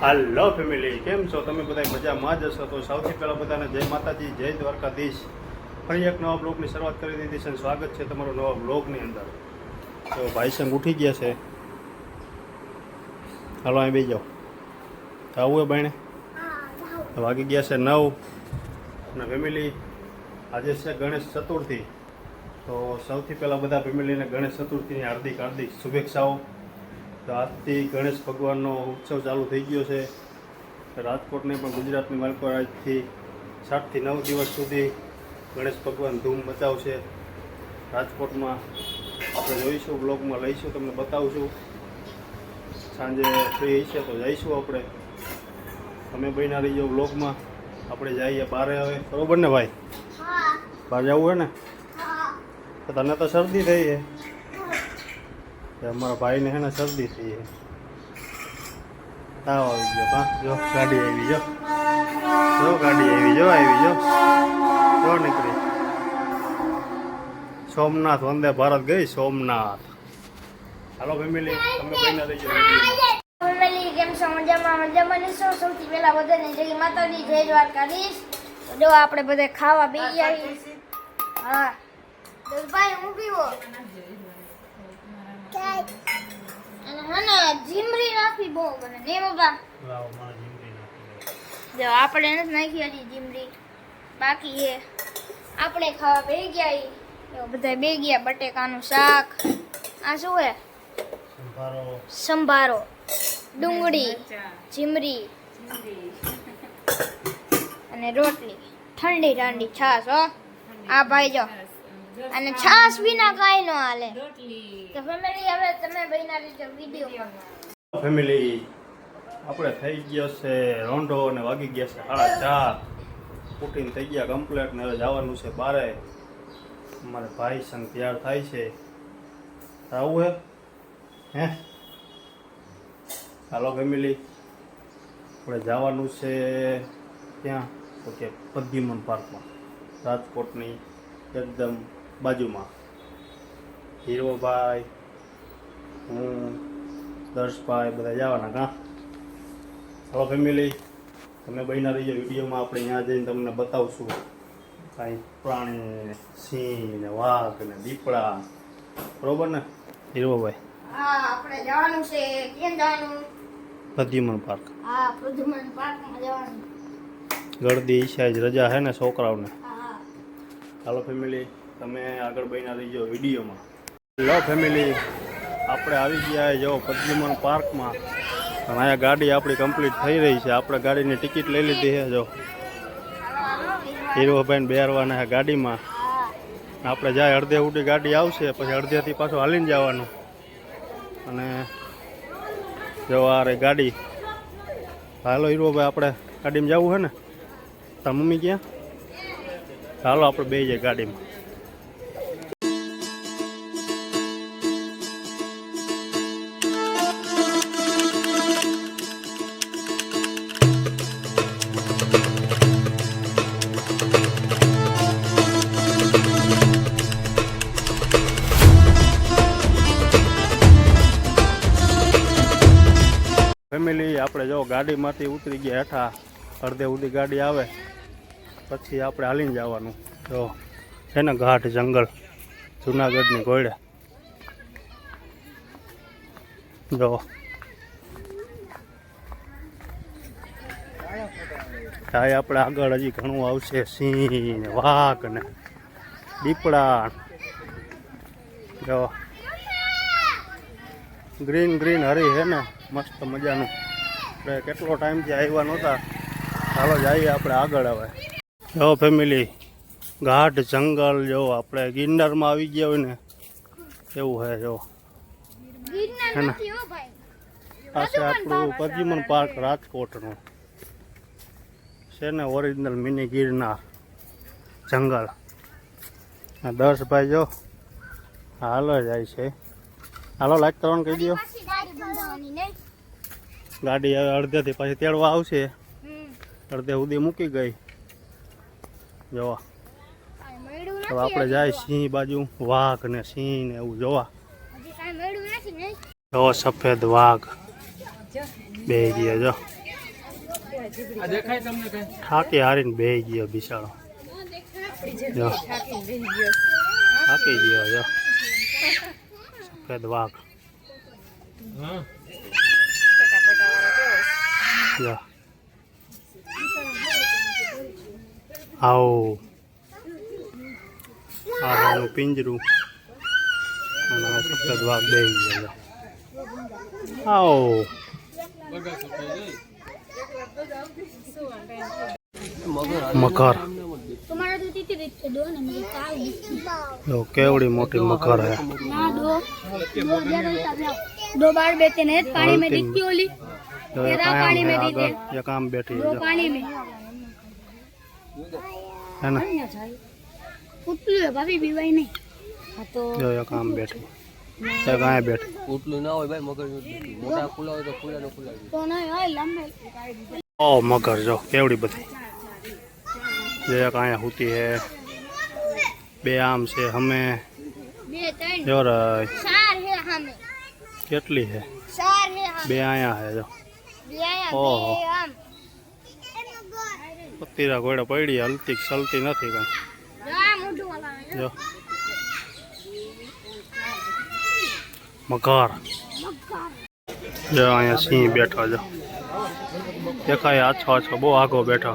હાલો family કેમ છો? તમે બધા મજામાં જ હશો? તો સૌથી પહેલાં બધાને જય માતાજી, જય દ્વારકાધીશ. ફરી એક નવા બ્લોગની શરૂઆત કરી દીધી છે સ્વાગત છે તમારો નવા બ્લોગની અંદર. તો ભાઈ સંગ ઉઠી ગયા છે. હાલો, અહીં બેસી જાઓ. આવું હે બાઈને વાગી ગયા છે નવ. અને ફેમિલી આજે છે ગણેશ ચતુર્થી. તો સૌથી પહેલાં બધા ફેમિલીને ગણેશ ચતુર્થીની હાર્દિક હાર્દિક શુભેચ્છાઓ. તો આજથી ગણેશ ભગવાનનો ઉત્સવ ચાલુ થઈ ગયો છે. રાજકોટને પણ ગુજરાતની માલિકો આજથી સાતથી નવ દિવસ સુધી ગણેશ ભગવાન ધૂમ મચાવશે. રાજકોટમાં આપણે જોઈશું બ્લોગમાં લઈશું તમને બતાવશું. સાંજે ફ્રી હશે તો જઈશું આપણે. તમે બન્યા જાઓ બ્લોગમાં. આપણે જઈએ બારે હવે. બરોબર ને ભાઈ? બહાર જવું હોય ને? તને તો શરદી થઈ છે અમારા ભાઈને હે ને શરદી થઈ તાવ આવી ગયો. પા જો, ગાડી આવી જો જો, ગાડી આવી જો આવી જો જો નીકળી. સોમનાથ, વંદે ભારત ગઈ, સોમનાથ. હાલો, ફેમિલી, તમે ફેમિલી, કેમ છો? મજામાં? મજામાં શું? સૌથી પહેલા બધાને જય માતાજી, જય દ્વારકાધીશ. કરીશ જો, આપણે બધે ખાવા બેસી આવી હા. દલભાઈ હું. પીવો અને હને જીમરી નાખી બહુ ગમે ને બાબા? લાવો મારા જીમરી નાખી દો. જો આપણે નથી નાખી હતી જીમરી બાકી હે આપણે ખાવા બે ગયા ઈ. જો બધા બે ગયા બટેકાનું શાક. આ શું હે? સંભારો. સંભારો. ડુંગળી જીમરી. અને રોટલી. ઠંડી ઠંડી છાશ હો. આ ભાઈ જો. અને છાશ વિના કાંઈ ન હાલે. તો ફેમિલી હવે તમે ભાઈના રીતે વીડિયો ફેમિલી આપણે થઈ ગયો છે, રોંઢો અને વાગી ગયા છે સાડા ચાર. ઉઠીને થઈ ગયા કમ્પ્લેટ ને હવે જવાનું છે બારે. અમારે ભાઈ સંગ તૈયાર થાય છે. આવું હે? હે? હાલો ફેમિલી આપણે જવાનું છે ત્યાં તો કે પદ્યુમન પાર્કમાં રાજકોટની એકદમ બાજુમાં. હીરોભાઈ હું દર્શભાઈ બધા જવાના કા? હલો ફેમિલી તમે બહીના રહીએ વિડીયોમાં. આપણે ત્યાં જઈને તમને બતાવશું કાંઈ પ્રાણી સિંહ ને વાઘ ને દીપડા. બરોબર ને? હીરોભાઈ હા આપણે જવાનું છે. ક્યાં જવાનું? પદ્યુમન પાર્ક. હા પ્રદ્યુમન પાર્કમાં જવાનું. ગળદી ઈચ્છા રજા છે ને છોકરાઓને? હા હાલો ફેમિલી તમે આગળ બન્યા રહીજો વિડીયોમાં. હેલો ફેમિલી આપણે આવી ગયા જો પદ્મન પાર્કમાં. અને અહીંયા ગાડી આપણી કમ્પ્લીટ થઈ રહી છે. આપણે ગાડીની ટિકિટ લઈ લીધી છે, જો. હીરોભાઈને બેરવાના છે ગાડીમાં. આપણે જાય અડધે ઉડી ગાડી આવશે, પછી અડધેથી પાછું હાલીને જવાનું. અને જો આ રે ગાડી. હાલો હીરોભાઈ, આપણે ગાડીમાં જવું છે ને? તાર મમ્મી ક્યાં? હાલો, આપણે બે જઈએ ગાડીમાં. ગાડીમાંથી ઉતરી ગયા હેઠા અડધે ઉડી ગાડી આવે, પછી આપણે હાલીને જવાનું. જો, છે ને ઘાટ જંગલ, જુનાગઢની ગોળે. જો. થાય આપણે આગળ, હજી ઘણું આવશે સિંહ, વાઘ ને દીપડા જો. ગ્રીન ગ્રીન હરી હે ને, મસ્ત મજાનું. આપણે કેટલો ટાઈમથી આવ્યા નહોતા. ચાલો જઈએ આપણે આગળ હવે. જો ફેમિલી ઘાટ જંગલ જો આપણે ગિરનારમાં આવી ગયા હોય ને એવું હે જો. આ છે આપણું પદ્યુમન પાર્ક રાજકોટનું. છે ને ઓરિજિનલ મિની ગિરનાર જંગલ. દસ ભાઈ જો હાલો જાય છે. હાલો લાઈક કરવાનું કહી દો ગાડી હવે અડધેથી પાછી તેડવા આવશે. અડધે સુધી મૂકી ગઈ. જોવા. હવે આપણે જાય સિંહ બાજુ વાઘ ને સિંહ ને એવું જોવા. હજી કાંઈ મળ્યું નથી નહીં જો સફેદ વાઘ. બે ગયા જો. આ દેખાય તમને કઈ? થાકી હારીને બેહી ગયો બિસાડો જો. થાકી ગયો જો. સફેદ વાઘ. હા. જો આવો આવાનું પિંજરું અને સપ્ત ભાગ બે ગયા આવો મકર કેવડી મોટી મકર હે ના દો બાર બેતે ને પાણી મે દીખતી ઓલી होली જો એક तेरा આમ पानी હે में આગળ दीजिए એક આમ બેઠી दो જો पानी में હે ને ઉતલું है भाभी बीवाई नहीं हाँ तो જો એક આમ બેઠી એક અહીંયા બેઠી ઉટલું ના હોય ભાઈ મગર મોટા ખુલ્લા હોય તો ખુલ્લા ને ખુલ્લા જ तो नहीं है लंबे ઓ મગર જો કેવડી બધી જે એક અહીંયા હુતી હે બે આમ છે હમે बे तीन જો રે चार है हमें કેટલી હે चार है हम બે અહીંયા હે જો ઓહો. પતીરા ઘોડા પડી હલતી ચલતી નથી કાંઈ. જો. જો અહીંયા સિંહ બેઠા જો દેખાય આછો આછો બહુ આગો બેઠો.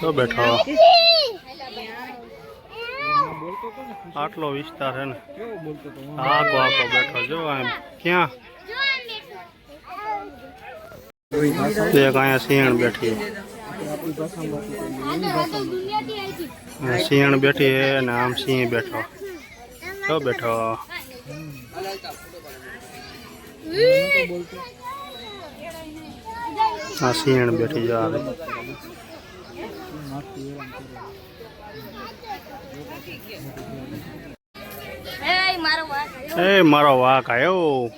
તો બેઠો. આટલો વિસ્તાર હે ને. આગો આગો બેઠો જો ક્યાં? એક અહીંયા સિંહણ બેઠી. સિંહણ બેઠી હે ને આમ સિંહ બેઠો. છો બેઠો. આ સિંહણ બેઠી જો આવે. એ મારો વાઘ આવ્યો.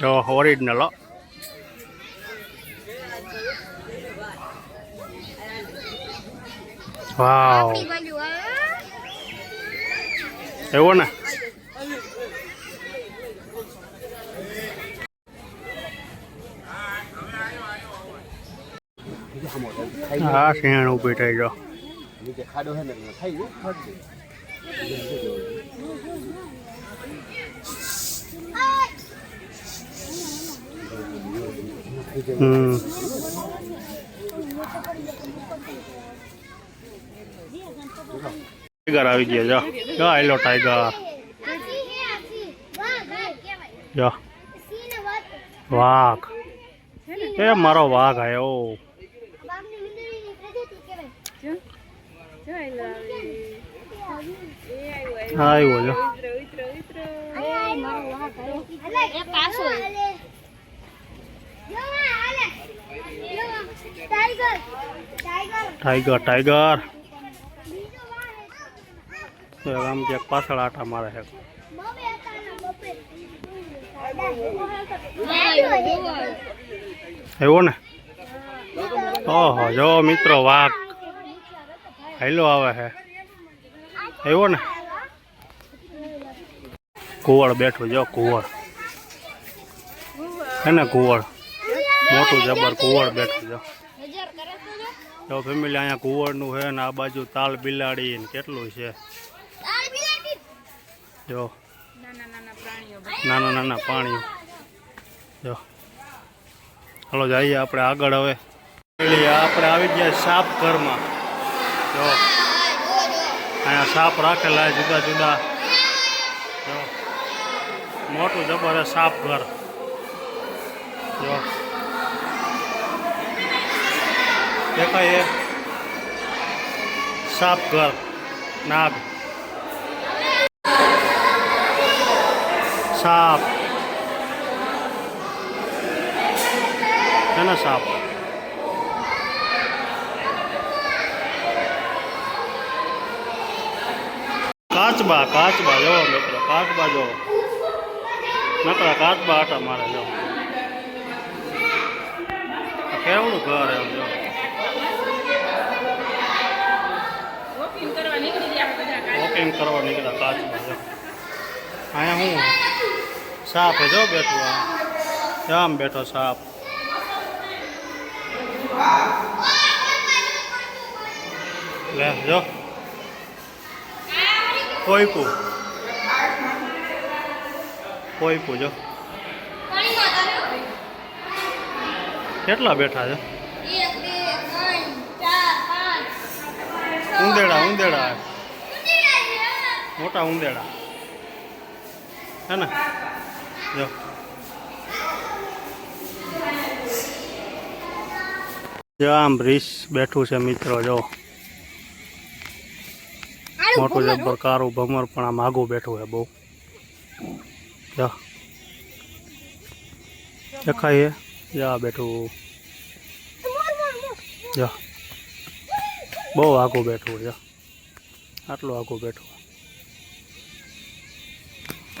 જો ઓરિજિનલ વાવ આપણી બાજુ આવે એવો ને હા સિંહણ ઊભી થઈ જો નીચે ખાડો હે ને ખાઈ ગયો ફટ હમ ટાઈગર આવી ગયા જો જો આયલો ટાઈગર આસી હે આસી વાહ વાહ કેવાય જો સીને વાત વાઘ એ મારો વાઘ આવ્યો બાપની મિંદરી પ્રજાતિ કેવાય આવ્યો જો એ મારો વાહ કર્યો એ પાછો ટાઈગર ટાઈગર ટાઈગર ટાઈગર બીજો વાહ તો આમ ક્યાંક પાછળ આટા મારે છે. આવ્યો ને? ઓહો, જો મિત્રો વાઘ હેલો આવે છે. આવ્યો ને? કુવળ બેઠું જો કુવળ. હે ને કુવળ? મોટું જબર કુવળ બેઠું જો જો ફેમિલી અહીંયા કુવળનું છે ને આ બાજુ તાલ બિલાડી ને કેટલું છે. જો. નાના નાના પાણીઓ જો. ચાલો જઈએ આપણે આગળ હવે. આપણે આવી ગયા સાપ ઘરમાં. જો. અહીંયા સાપ રાખેલા જુદા જુદા. જો. મોટું જબરદસ્ત સાપ ઘર. જો. દેખાય સાપ ઘર. નાગ. સાપ. છે ને સાપ. કાચબા કાચબા જો મિત્રો કાચબા જો. નકરા કાચબા આટા મારે જો. આ કેવડું ઘર એમ જો. વોકિંગ કરવા નીકળ્યા કાચબા જો. અહીંયા હું? સાપ જો બેઠો આમ બેઠો સાપ. લે, જો. પોઈપું. પોઈપું, જો. કેટલા બેઠા છે? ઉંદેડા ઉંદેડા. મોટા ઉંદેડા. હે ને? જો જો આમ બ્રિશ બેઠું છે મિત્રો, જો. મોટું જબ્બર કારું, ભમર, પણ આમ આગું બેઠું છે બહુ. જો. દેખાય જા બેઠું. જો. બહુ આગું બેઠું છે આટલું આગું બેઠું.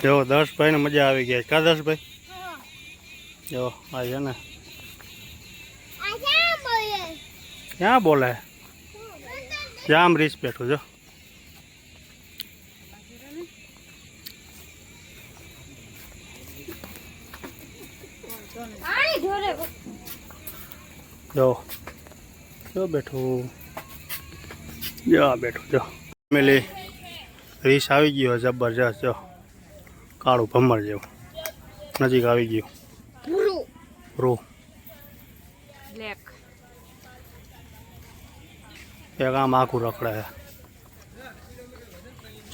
જો દર્શભાઈને મજા આવી ગઈ. કા દર્શભાઈ? જો આ છે ને. ક્યાં બોલે? જામ રીસ બેઠું જો. જો જો. બેઠું. જો બેઠું જો. ફેમિલી રીસ આવી ગયો જબરજસ્ત જો. કાળું ભમર જેવું. નજીક આવી ગયું. રૂ. એક આમ આખું રખડે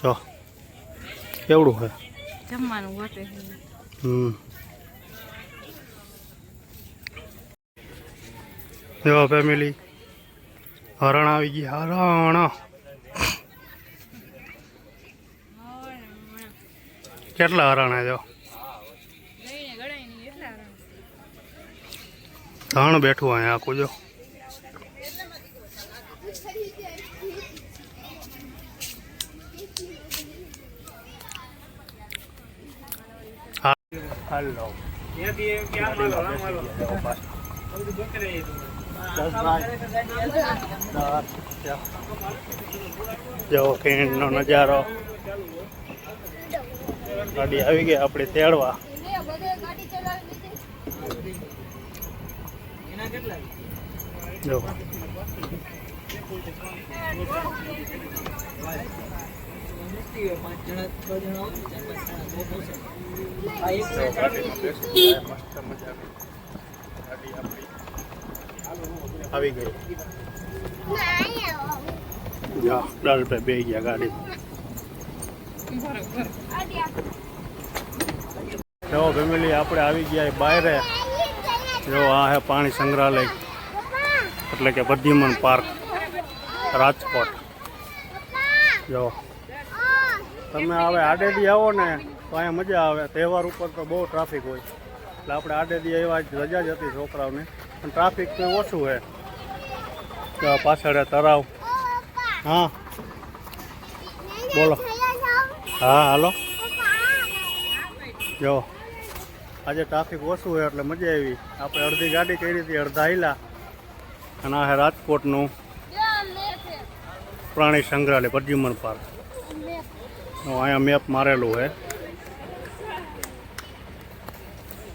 જો. કેવડું જમવાનું ઘટે હમ. જો ફેમિલી હરણ આવી ગઈ. હરણ. કેટલા હરણ છે જો? ગઈને ગળાઈ નહીં એટલા ધણ બેઠું અહીંયા આખું જો. હાલો જો ખીણનો નજારો. ગાડી આવી ગઈ આપણે તેડવા. આવી ગઈ. જા દસ રૂપિયા બે ગયા ગાડી જો ફેમિલી, આપણે આવી ગયા બહાર જો આ હે પાણી સંગ્રહાલય, એટલે કે બદ્રીમન પાર્ક, રાજકોટ. જો. તમે હવે આડેદી આવો ને, તો અહીંયા મજા આવે. તહેવાર ઉપર તો બહુ ટ્રાફિક હોય. એટલે આપણે આડેદી આવ્યા જ, રજા જ હતી છોકરાઓને. પણ ટ્રાફિક તો ઓછું આ પાછળ તરાવ હા. બોલો. હા હાલો. જો આજે ટ્રાફિક ઓછું હોય એટલે મજા આવી. આપણે અડધી ગાડી કરી હતી અડધા હાલ્યા અને આ રાજકોટનું પ્રાણી સંગ્રહાલય પ્રદ્યુમન પાર્ક. અહીંયા મેપ મારેલું છે.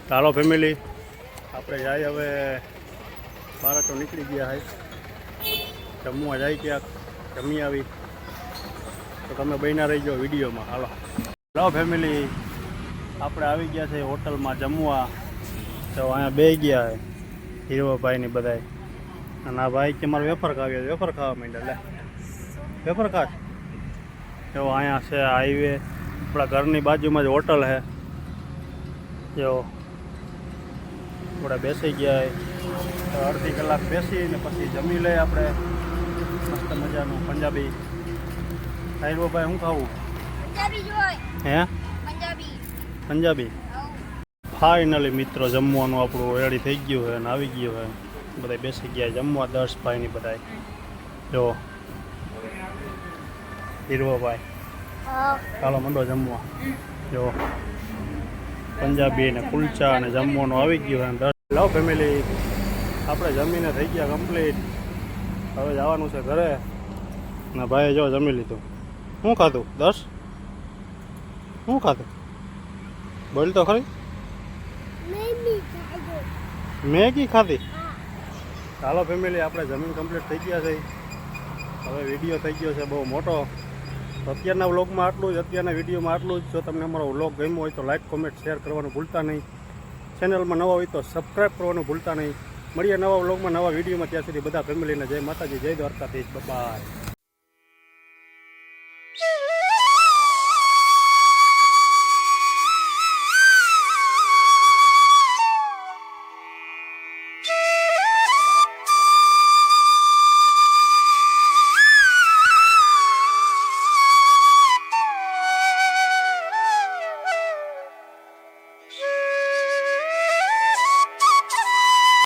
ચાલો ફેમિલી આપણે જાય હવે. બાર તો નીકળી ગયા હોય જમવા જાય ક્યાંક જમી આવી. તો તમે બન્યા રહી જાઓ વિડીયોમાં. હાલો. હાલો ફેમિલી આપણે આવી ગયા છે હોટલમાં જમવા. તો અહીંયા બે ગયા છે હીરોભાઈની બધાય. અને આ ભાઈ કે મારે વેફર ખાવી વેફર ખાવા માંડ્યા લે. વેફર ખાસ જો અહીંયા છે હાઈવે આપણા ઘરની બાજુમાં જ હોટલ છે. જો. આપણે બેસી ગયા અડધી કલાક બેસીને પછી જમી લઈએ આપણે. મસ્ત મજાનું પંજાબી સાહેબ ભાઈ શું ખાવું? હે? પંજાબી. પંજાબી? ફાઇનલી મિત્રો જમવાનું આપણું રેડી થઈ ગયું છે અને આવી ગયું હોય બધા બેસી ગયા જમવા દસ ભાઈની બધા જો હીરવાભાઈ ભાઈ. ચાલો મંડો જમવા. જો પંજાબી ને કુલચા અને જમવાનું આવી ગયું હોય દસ લવ ફેમિલી આપણે જમીને થઈ ગયા કમ્પ્લીટ હવે જવાનું છે ઘરે. ના ભાઈએ જો જમી લીધું. શું ખાધું? દસ? શું ખાધું? બોલ તો ખરી. મેગી ખાધી. ચાલો ફેમિલી આપણે જમીન કમ્પ્લીટ થઈ ગયા છે. હવે વીડિયો થઈ ગયો છે બહુ મોટો. તો અત્યારના વ્લોગમાં આટલું જ અત્યારના વિડીયોમાં આટલું જ. જો તમને અમારો વ્લોગ ગમ્યો હોય તો લાઇક કોમેન્ટ શેર કરવાનું ભૂલતા નહીં. ચેનલમાં નવા હોય તો સબસ્ક્રાઈબ કરવાનું ભૂલતા નહીં. મળીએ નવા વ્લોગમાં નવા વિડીયોમાં ત્યાં સુધી બધા ફેમિલીને જય માતાજી જય દ્વારકાધીશ. બાય